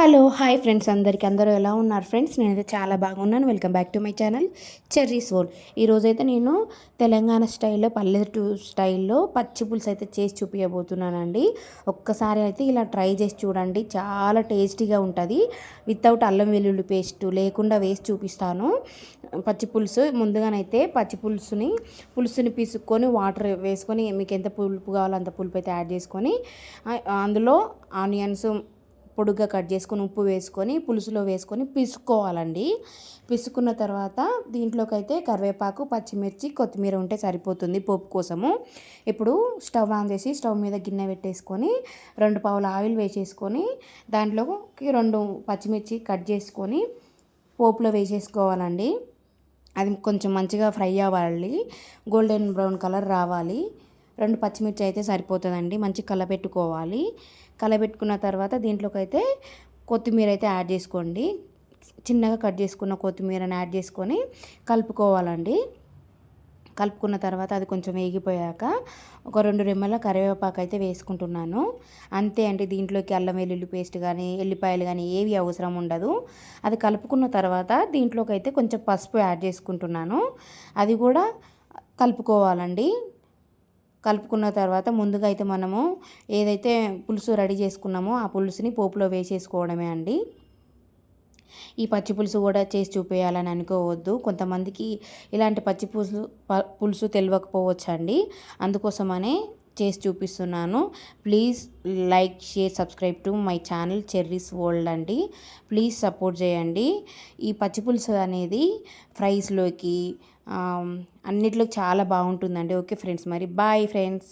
Hello hi friends అందరికీ అందరూ ఎలా ఉన్నారు ఫ్రెండ్స్? నేనైతే చాలా బాగున్నాను. Welcome back to my channel cherries world ఈరోజైతే నేను తెలంగాణ స్టైల్లో పల్లెటూరు స్టైల్లో పచ్చి పులుసు అయితే చేసి చూపించబోతున్నానండి ఒక్కసారి అయితే ఇలా ట్రై చేసి చూడండి. చాలా టేస్టీగా ఉంటుంది. వితౌట్ అల్లం వెల్లుల్లి పేస్ట్ లేకుండా వేసి చూపిస్తాను. పచ్చి పులుసు ముందుగానైతే పచ్చి పులుసుని పులుసుని పీసుకొని వాటర్ వేసుకొని మీకు ఎంత పులుపు కావాలో అంత పులుపు అయితే యాడ్ చేసుకొని అందులో ఆనియన్స్ పొడుగ్గా కట్ చేసుకొని ఉప్పు వేసుకొని పులుసులో వేసుకొని పిసుకోవాలండి. పిసుకున్న తర్వాత దీంట్లోకి అయితే కరివేపాకు పచ్చిమిర్చి కొత్తిమీర ఉంటే సరిపోతుంది పోపు కోసము. ఇప్పుడు స్టవ్ ఆన్ చేసి స్టవ్ మీద గిన్నె పెట్టేసుకొని రెండు పావుల ఆయిల్ వేసేసుకొని దాంట్లోకి రెండు పచ్చిమిర్చి కట్ చేసుకొని పోపులో వేసేసుకోవాలండి. అది కొంచెం మంచిగా ఫ్రై అవ్వాలి. గోల్డెన్ బ్రౌన్ కలర్ రావాలి. రెండు పచ్చిమిర్చి అయితే సరిపోతుందండి. మంచి కలపెట్టుకోవాలి కలపెట్టుకున్న తర్వాత దీంట్లోకి అయితే కొత్తిమీర అయితే యాడ్ చేసుకోండి. చిన్నగా కట్ చేసుకున్న కొత్తిమీరని యాడ్ చేసుకొని కలుపుకోవాలండి. కలుపుకున్న తర్వాత అది కొంచెం వేగిపోయాక ఒక రెండు రెమ్మల కరివేపాకు అయితే వేసుకుంటున్నాను. అంతే అండి దీంట్లోకి అల్లం వెల్లుల్లి పేస్ట్ కానీ ఎల్లిపాయలు కానీ ఏవి అవసరం ఉండదు. అది కలుపుకున్న తర్వాత దీంట్లోకి అయితే కొంచెం పసుపు యాడ్ చేసుకుంటున్నాను. అది కూడా కలుపుకోవాలండి. కలుపుకున్న తర్వాత ముందుగా అయితే మనము ఏదైతే పులుసు రెడీ చేసుకున్నామో ఆ పులుసుని పోపులో వేసేసుకోవడమే అండి. ఈ పచ్చి పులుసు కూడా చేసి చూపేయాలని అనుకోవద్దు. కొంతమందికి ఇలాంటి పచ్చి పులుసు పులుసు తెలియకపోవచ్చు అండి అందుకోసమనే చేసి చూపిస్తున్నాను. Please like share subscribe to my channel cherries world అండి. ప్లీజ్ సపోర్ట్ చేయండి. ఈ పచ్చిపులుసు అనేది ఫ్రైస్లోకి అన్నిట్లో చాలా బాగుంటుందండి. ఓకే ఫ్రెండ్స్ మరి బాయ్ ఫ్రెండ్స్.